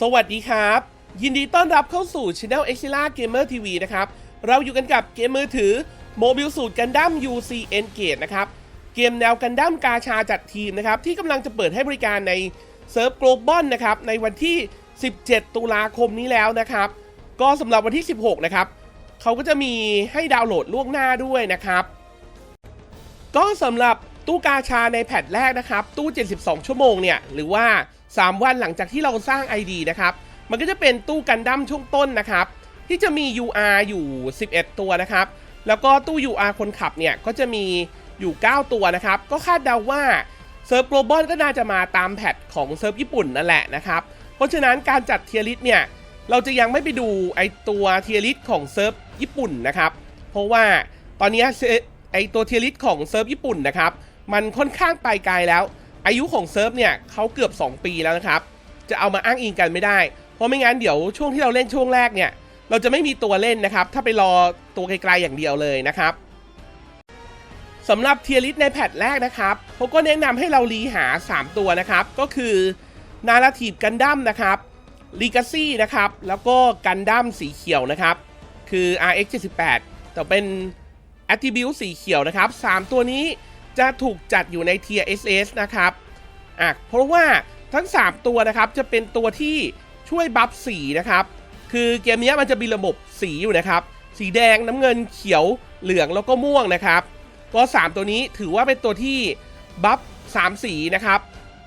สวัสดีครับ ยินดีต้อนรับเข้าสู่ Channel e x i l a Gamer TV นะครับ เราอยู่กันกับเกมมือถือโมบิลสูตรกันดั้ม UC Engage นะครับ เกมแนวกันดั้มกาชาจัดทีมนะครับ ที่กำลังจะเปิดให้บริการในเซิร์ฟ Global นะครับ ในวันที่ 17 ตุลาคมนี้แล้วนะครับ ก็สำหรับวันที่ 16 นะครับ เขาก็จะมีให้ดาวน์โหลดล่วงหน้าด้วยนะครับ ก็สำหรับตู้กาชาในแพทแรกนะครับ ตู้ 72 ชั่วโมงเนี่ยหรือว่า 3 วันหลังจากที่เราสร้าง ID นะครับ มันก็จะเป็นตู้กันดั้มช่วงต้นนะครับ ที่จะมี UR อยู่ 11 ตัวนะครับ แล้วก็ตู้ UR คนขับเนี่ยก็จะมีอยู่ 9 ตัวนะครับ ก็คาดเดาว่าเซิร์ฟโกลบอลก็น่าจะมาตามแพทของเซิร์ฟญี่ปุ่นนั่นแหละนะครับ เพราะฉะนั้นการจัดเทียริสเนี่ยเราจะยังไม่ไปดูไอตัวเทียริสของเซิร์ฟญี่ปุ่นนะครับ เพราะว่าตอนนี้ไอตัวเทียริสของเซิร์ฟญี่ปุ่นนะครับ มันค่อนข้างไปไกลแล้ว อายุของเซิร์ฟเนี่ยเขาเกือบ 2 ปีแล้วนะครับ จะเอามาอ้างอิงกันไม่ได้ เพราะไม่งั้นเดี๋ยวช่วงที่เราเล่นช่วงแรกเนี่ย เราจะไม่มีตัวเล่นนะครับ ถ้าไปรอตัวไกลๆอย่างเดียวเลยนะครับสำหรับเทียริสในแพทแรกนะครับเขาก็แนะนำให้เรารีหา 3 ตัวนะครับ ก็คือนาราทีฟกันดั้มนะครับลีกาซี่นะครับ แล้วก็กันดั้มสีเขียวนะครับ คือ RX 78 แต่เป็น Attribute สีเขียวนะครับ 3 ตัวนี้ จะถูกจัดอยู่ใน Tier SS นะครับอะเพราะว่าทั้ง 3 ตัวนะครับจะเป็นตัวที่ช่วยบัฟสีนะครับ คือเกมนี้มันจะมีระบบสีอยู่นะครับ สีแดงน้ำเงินเขียวเหลืองแล้วก็ม่วงนะครับ ก็ 3 ตัวนี้ถือว่าเป็นตัวที่บัฟ3สีนะครับ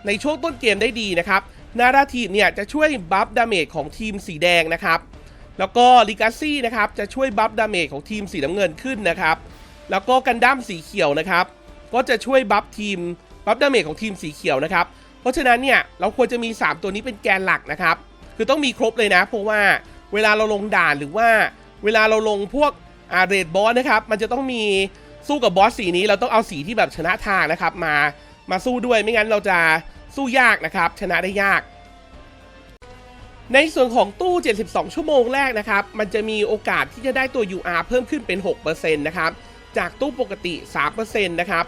ในช่วงต้นเกมได้ดีนะครับ นาราทีเนี่ยจะช่วยบัฟดาเมจของทีมสีแดงนะครับ แล้วก็ลิกาซี่นะครับจะช่วยบัฟดาเมจของทีมสีน้ำเงินขึ้นนะครับ แล้วก็กันดั้มสีเขียวนะครับ ก็จะช่วยบัฟทีมบัฟดาเมจของทีมสีเขียวนะครับ เพราะฉะนั้นเนี่ยเราควรจะมี 3 ตัวนี้เป็นแกนหลักนะครับ คือต้องมีครบเลยนะ เพราะว่าเวลาเราลงด่านหรือว่า เวลาเราลงพวกอาเรดบอสนะครับ มันจะต้องมีสู้กับบอสสีนี้ เราต้องเอาสีที่แบบชนะทางนะครับ มามาสู้ด้วยไม่งั้นเราจะสู้ยากนะครับ ชนะได้ยาก ในส่วนของตู้ 72 ชั่วโมงแรกนะครับ มันจะมีโอกาสที่จะได้ตัว UR เพิ่มขึ้นเป็น 6%นะครับ จากตู้ปกติ 3%นะครับ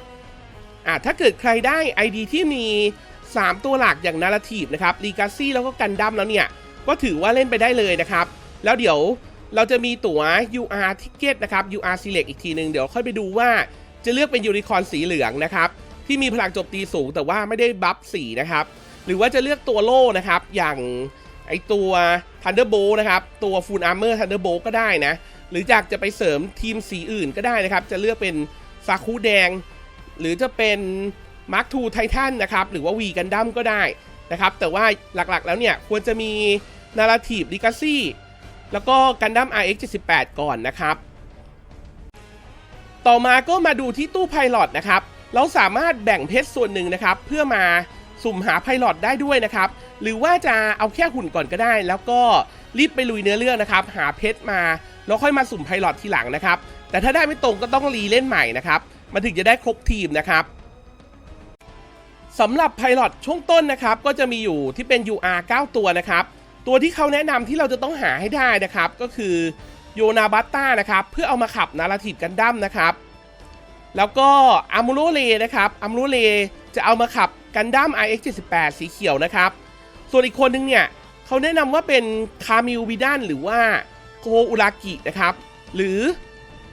อ่าถ้าเกิดใครได้ ID ที่มี 3 ตัวหลักอย่าง Narrative นะครับ Legacy แล้วก็กันดั้มแล้วเนี่ย ก็ถือว่าเล่นไปได้เลยนะครับ แล้วเดี๋ยวเราจะมีตั๋ว UR Ticket นะครับ UR Select อีกทีหนึ่งเดี๋ยวค่อยไปดูว่าจะเลือกเป็นยูนิคอร์นสีเหลืองนะครับที่มีพลังโจมตีสูงแต่ว่าไม่ได้บัฟสีนะครับหรือว่าจะเลือกตัวโล่นะครับอย่างไอตัว Thunderbolt นะครับตัว Full Armor Thunderbolt ก็ได้นะหรืออยากจะไปเสริมทีมสีอื่นก็ได้นะครับ จะเลือกเป็นซาคุแดง หรือจะเป็นมาร์คทูไททันนะครับ หรือว่าวีกันดั้มก็ได้นะครับ แต่ว่าหลักๆแล้วเนี่ย ควรจะมีนาราทีฟลิกาซี่แล้วก็กันดั้ม RX 78 ก่อนนะครับ ต่อมาก็มาดูที่ตู้ไพลอตนะครับ เราสามารถแบ่งเพชรส่วนหนึ่งนะครับ เพื่อมาสุ่มหาไพลอตได้ด้วยนะครับ หรือว่าจะเอาแค่หุ่นก่อนก็ได้ แล้วก็รีบไปลุยเนื้อเรื่องนะครับ หาเพชรมา แล้วค่อยมาสุ่มไพลอตทีหลังนะครับ แต่ถ้าได้ไม่ตรงก็ต้องรีเล่นใหม่นะครับ มันถึงจะได้ครบทีมนะครับสำหรับไพลอตช่วงต้นนะครับ ก็จะมีอยู่ที่เป็น UR 9 ตัวนะครับ ตัวที่เขาแนะนำที่เราจะต้องหาให้ได้นะครับ ก็คือโยนาบัตตานะครับ เพื่อเอามาขับนาราทีฟกันดั้มนะครับ แล้วก็อามูโรเลนะครับอามูโรเลจะเอามาขับกันดั้ม RX 78สีเขียวนะครับ ส่วนอีกคนนึงเนี่ยเขาแนะนำว่าเป็นคามิลบิดันหรือว่าโกอุรากินะครับ หรือ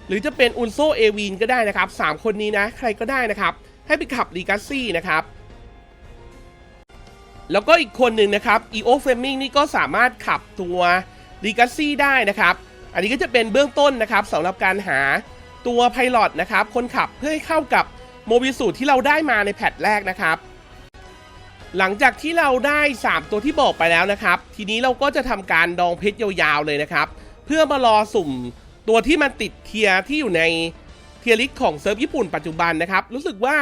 หรือจะเป็นอุนโซเอวีนก็ได้นะครับ 3 คนนี้นะใครก็ได้นะครับ ให้ไปขับลีกาซี่นะครับ แล้วก็อีกคนหนึ่งนะครับ EO Fleming นี่ก็สามารถขับตัว l e g a c y ได้นะครับ อันนี้ก็จะเป็นเบื้องต้นนะครับสำหรับการหาตัวไพลอตนะครับ คนขับเพื่อให้เข้ากับโมบิสูตรที่เราได้มาในแพทแรกนะครับ หลังจากที่เราได้ 3 ตัวที่บอกไปแล้วนะครับ ทีนี้เราก็จะทำการดองเพชรยาวๆเลยนะครับ เพื่อมารอสุ่ม ตัวที่มันติดเทียร์ที่อยู่ในเทียร์ลิสของเซิร์ฟญี่ปุ่นปัจจุบันนะครับ รู้สึกว่า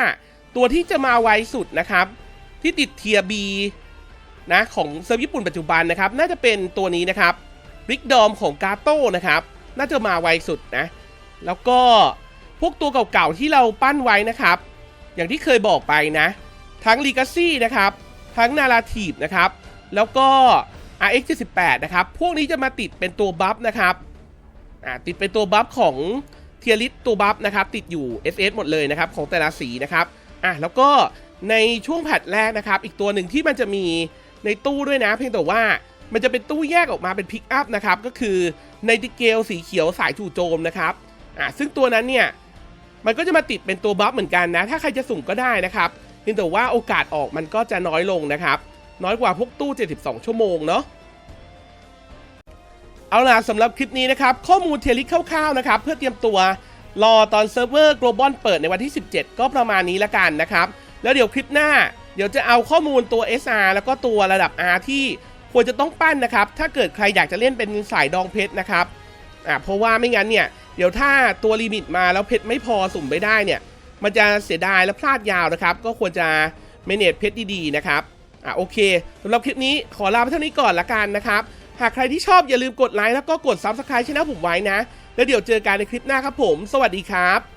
ตัวที่จะมาไวสุดนะครับ ที่ติดเทียร์ B นะของเซิร์ฟญี่ปุ่นปัจจุบันนะครับ น่าจะเป็นตัวนี้นะครับริกดอมของกาโต้นะครับ น่าจะมาไวสุดนะ แล้วก็พวกตัวเก่าๆที่เราปั้นไว้นะครับ อย่างที่เคยบอกไปนะ ทั้ง Legacy นะครับ ทั้ง Narrative นะครับ แล้วก็ RX 78 นะครับ พวกนี้จะมาติดเป็นตัวบัฟนะครับ อ่าติดเป็นตัวบัฟของเทียริสตัวบัฟนะครับติดอยู่ SS หมดเลยนะครับของแต่ละสีนะครับอะแล้วก็ในช่วงแพทแรกนะครับ อีกตัวหนึ่งที่มันจะมีในตู้ด้วยนะ เพียงแต่ว่ามันจะเป็นตู้แยกออกมาเป็นพิกอัพนะครับก็คือในติเกลสีเขียวสายจู่โจมนะครับอ่าซึ่งตัวนั้นเนี่ยมันก็จะมาติดเป็นตัวบัฟเหมือนกันนะ ถ้าใครจะสุ่มก็ได้นะครับเพียงแต่ว่าโอกาสออกมันก็จะน้อยลงนะครับ น้อยกว่าพวกตู้ 72 ชั่วโมงเนาะ เอาล่ะสำหรับคลิปนี้นะครับ ข้อมูลเทลิคร่าวๆนะครับ เพื่อเตรียมตัวรอตอนเซิร์ฟเวอร์ global เปิดในวันที่ 17 ก็ประมาณนี้ละกันนะครับ แล้วเดี๋ยวคลิปหน้าเดี๋ยวจะเอาข้อมูลตัว SR แล้วก็ตัวระดับ R ที่ควรจะต้องปั้นนะครับ ถ้าเกิดใครอยากจะเล่นเป็นสายดองเพชรนะครับอ่าเพราะว่าไม่งั้นเนี่ยเดี๋ยวถ้าตัวลิมิตมาแล้วเพชรไม่พอสุ่มไม่ได้เนี่ย มันจะเสียดายและพลาดยาวนะครับ ก็ควรจะเมเนจเพชรดีๆนะครับอะโอเคสำหรับคลิปนี้ขอลาไปเท่านี้ก่อนละกันนะครับ หากใครที่ชอบอย่าลืมกดไลค์แล้วก็กด Subscribe ช่องผมไว้นะ แล้วเดี๋ยวเจอกันในคลิปหน้าครับผม สวัสดีครับ